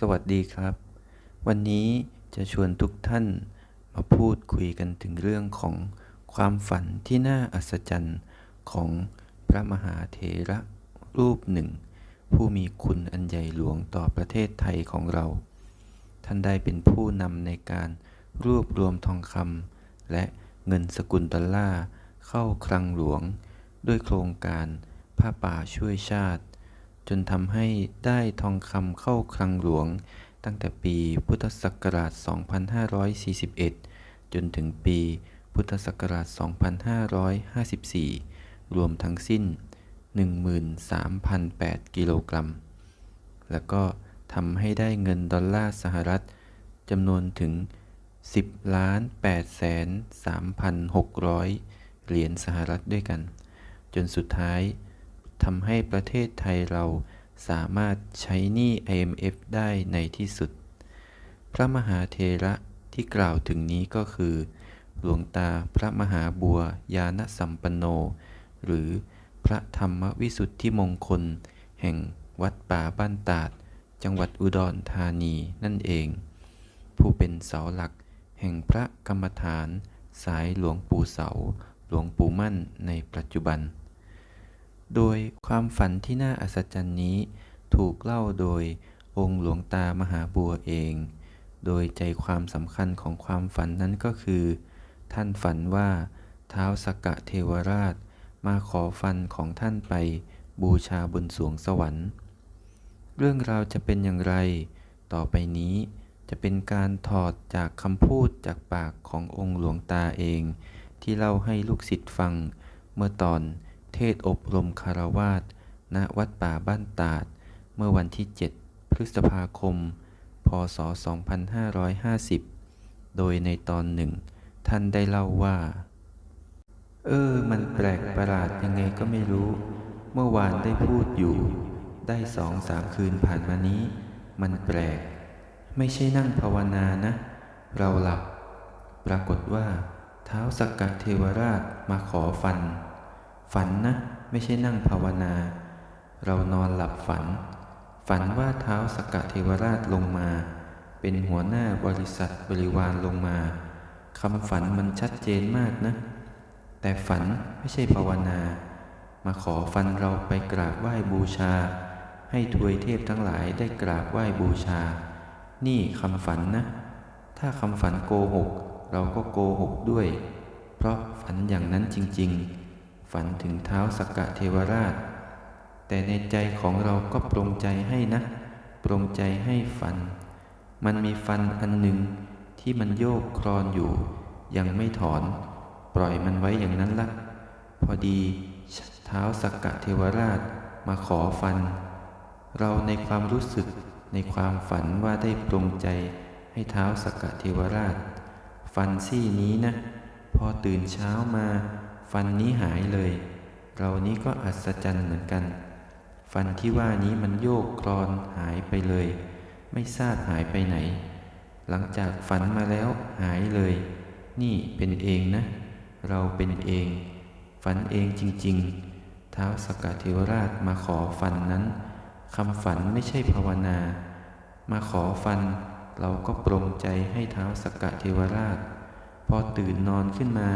สวัสดีครับ วันนี้จะชวนทุกท่านมาพูดคุยกันถึงเรื่องของความฝันที่น่าอัศจรรย์ของพระมหาเถระรูปหนึ่ง ผู้มีคุณอันใหญ่หลวงต่อประเทศไทยของเรา ท่านได้เป็นผู้นำในการรวบรวมทองคำและเงินสกุลดอลลาร์เข้าคลังหลวง ด้วยโครงการผ้าป่าช่วยชาติ จนทำให้ได้ทองคำเข้าคลังหลวง ตั้งแต่ปีพุทธศักราช 2541 จนถึงปีพุทธศักราช 2554 รวมทั้งสิ้น 13,008 กิโลกรัม แล้วก็ทำให้ได้เงินดอลลาร์สหรัฐจำนวนถึง 10ล้าน8แสน3,600 เหรียญสหรัฐด้วยกัน จนสุดท้าย ทำให้ประเทศไทยเราสามารถใช้หนี้ IMF ได้ในที่สุด พระมหาเทระที่กล่าวถึงนี้ก็คือ หลวงตาพระมหาบัวยานสัมปันโน หรือพระธรรมวิสุทธิมงคล แห่งวัดป่าบ้านตาด จังหวัดอุดรธานีนั่นเอง ผู้เป็นเสาหลักแห่งพระกรรมฐาน สายหลวงปู่เสา หลวงปู่มั่นในปัจจุบัน โดยความฝันที่น่าอัศจรรย์นี้ ถูกเล่าโดยองค์หลวงตามหาบัวเอง โดยใจความสำคัญของความฝันนั้นก็คือ ท่านฝันว่าเท้าสกกะเทวราชมาขอฟันของท่านไปบูชาบนสวงสวรรค์ เรื่องราวจะเป็นอย่างไร ต่อไปนี้จะเป็นการถอดจากคำพูดจากปากขององค์หลวงตาเอง ที่เล่าให้ลูกศิษย์ฟังเมื่อตอน เทศอบรมคารวาสณวัดป่าบ้านตาด เมื่อวันที่ 7 พฤษภาคม พศ 2550 โดยในตอนหนึ่ง ท่านได้เล่าว่า เออ มันแปลกประหลาดยังไงก็ไม่รู้ เมื่อวานได้พูดอยู่ ได้สองสามคืนผ่านมานี้ มันแปลก ไม่ใช่นั่งภาวนานะ เราหลับ ปรากฏว่า เท้าสักกะเทวราชมาขอฟัน ฝันนะ ไม่ใช่นั่งภาวนา เรานอนหลับฝัน ฝันว่าเท้าสกกเทวราชลงมา เป็นหัวหน้าบริษัทบริวารลงมาคำฝันมันชัดเจนมากนะ แต่ฝันไม่ใช่ภาวนา มาขอฟันเราไปกราบไหว้บูชา ให้ทวยเทพทั้งหลายได้กราบไหว้บูชา นี่คำฝันนะ ถ้าคำฝันโกหก เราก็โกหกด้วย เพราะฝันอย่างนั้นจริง ๆ ฝันถึงเท้าสกกะเทวราช แต่ในใจของเราก็ปรงใจให้นะ ปรงใจให้ฟัน มันมีฟันอันหนึ่งที่มันโยกคลอนอยู่ ยังไม่ถอน ปล่อยมันไว้อย่างนั้นละพอดีเท้าสกกะเทวราชมาขอฟัน เราในความรู้สึกในความฝันว่าได้ปรงใจให้เท้าสกกะเทวราช ฟันซี่นี้นะ พอตื่นเช้ามา ฟันนี้หายเลย เรานี้ก็อัศจรรย์เหมือนกัน ฟันที่ว่านี้มันโยกคลอนหายไปเลย ไม่ทราบหายไปไหน หลังจากฝันมาแล้วหายเลย นี่เป็นเองนะ เราเป็นเอง ฝันเองจริง ๆ เท้าวสกเทวราชมาขอฟันนั้นคำฝันไม่ใช่ภาวนา มาขอฟัน เราก็ปรงใจให้เท้าวสกเทวราช พอตื่นนอนขึ้นมา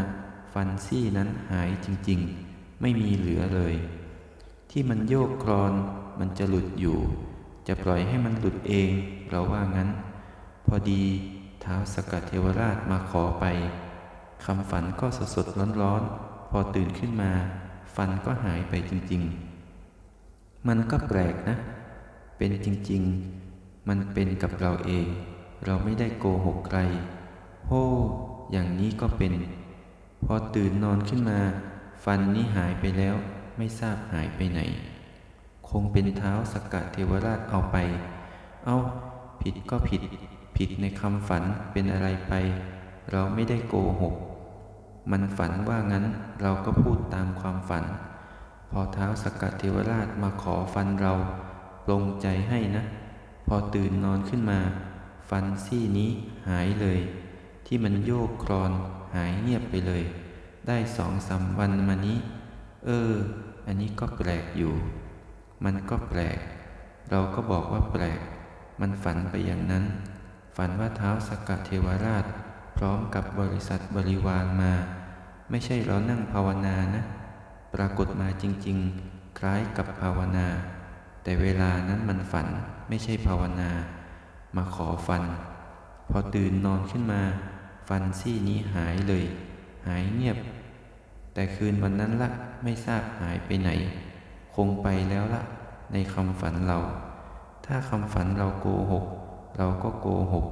ฟันซี่นั้นหายจริงๆ ไม่มีเหลือเลย ที่มันโยกคลอนมันจะหลุดอยู่ จะปล่อยให้มันหลุดเองเราว่างั้น พอดีเท้าวสกกะเทวราชมาขอไปคำฝันก็สดสดร้อนร้อนๆ พอตื่นขึ้นมา ฟันก็หายไปจริงๆ มันก็แปลกนะ เป็นจริงๆ มันเป็นกับเราเอง เราไม่ได้โกหกใครโฮอย่างนี้ก็เป็น พอตื่นนอนขึ้นมา ฟันนี้หายไปแล้วไม่ทราบหายไปไหน คงเป็นเท้าสกกะเทวราชเอาไป เอาผิดก็ผิด ผิดในคำฝันเป็นอะไรไป เราไม่ได้โกหก มันฝันว่างั้นเราก็พูดตามความฝัน พอเท้าสกกะเทวราชมาขอฟันเราปลงใจให้นะ พอตื่นนอนขึ้นมา ฟันซี่นี้หายเลย ที่มันโยกคลอน หายเงียบไปเลย ได้สองสามวันมานี้ เออ อันนี้ก็แปลกอยู่ มันก็แปลก เราก็บอกว่าแปลก มันฝันไปอย่างนั้น ฝันว่าเท้าสกกะเทวราช พร้อมกับบริษัทบริวารมา ไม่ใช่เรานั่งภาวนานะ ปรากฏมาจริง ๆ คล้ายกับภาวนา แต่เวลานั้นมันฝันไม่ใช่ภาวนา มาขอฟัน พอตื่นนอนขึ้นมา ฟันซี่นี้หายเลย หายเงียบ แต่คืนวันนั้นละไม่ทราบหายไปไหน คงไปแล้วละในคำฝันเรา ถ้าคำฝันเราโกหก เราก็โกหก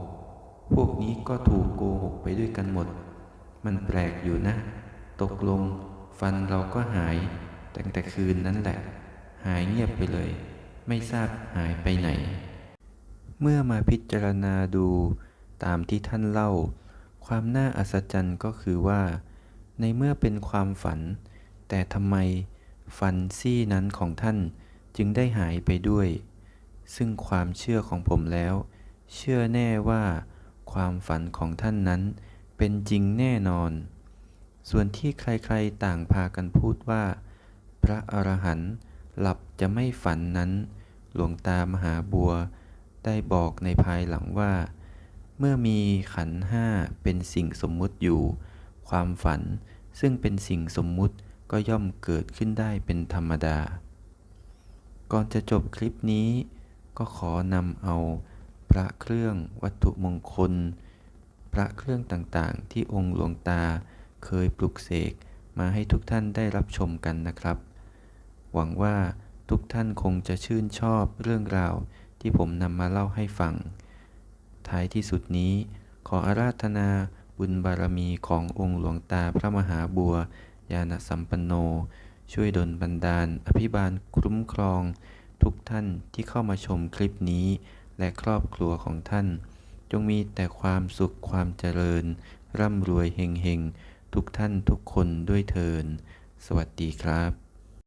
พวกนี้ก็ถูกโกหกไปด้วยกันหมด มันแปลกอยู่นะ ตกลง ฟันเราก็หาย ตั้งแต่คืนนั้นแหละ หายเงียบไปเลย ไม่ทราบหายไปไหน เมื่อมาพิจารณาดูตามที่ท่านเล่า ความน่าอัศจรรย์ก็คือว่า ในเมื่อเป็นความฝัน แต่ทำไมฟันซี่นั้นของท่านจึงได้หายไปด้วย ซึ่งความเชื่อของผมแล้ว เชื่อแน่ว่า ความฝันของท่านนั้นเป็นจริงแน่นอน ส่วนที่ใครๆต่างพากันพูดว่า พระอรหันต์หลับจะไม่ฝันนั้น หลวงตามหาบัวได้บอกในภายหลังว่า เมื่อมีขันห้าเป็นสิ่งสมมุติอยู่ ความฝันซึ่งเป็นสิ่งสมมุติก็ย่อมเกิดขึ้นได้เป็นธรรมดา ก่อนจะจบคลิปนี้ ก็ขอนำเอาพระเครื่องวัตถุมงคล พระเครื่องต่างๆ ที่องค์หลวงตาเคยปลุกเสกมาให้ทุกท่านได้รับชมกันนะครับ หวังว่าทุกท่านคงจะชื่นชอบเรื่องราวที่ผมนำมาเล่าให้ฟัง ท้ายที่สุดนี้ ขออาราธนาบุญบารมีขององค์หลวงตาพระมหาบัว ญาณสัมปันโน ช่วยดลบันดาล อภิบาลคุ้มครอง ทุกท่านที่เข้ามาชมคลิปนี้ และครอบครัวของท่าน จงมีแต่ความสุขความเจริญ ร่ำรวยเฮงๆทุกท่านทุกคนด้วยเทิน สวัสดีครับ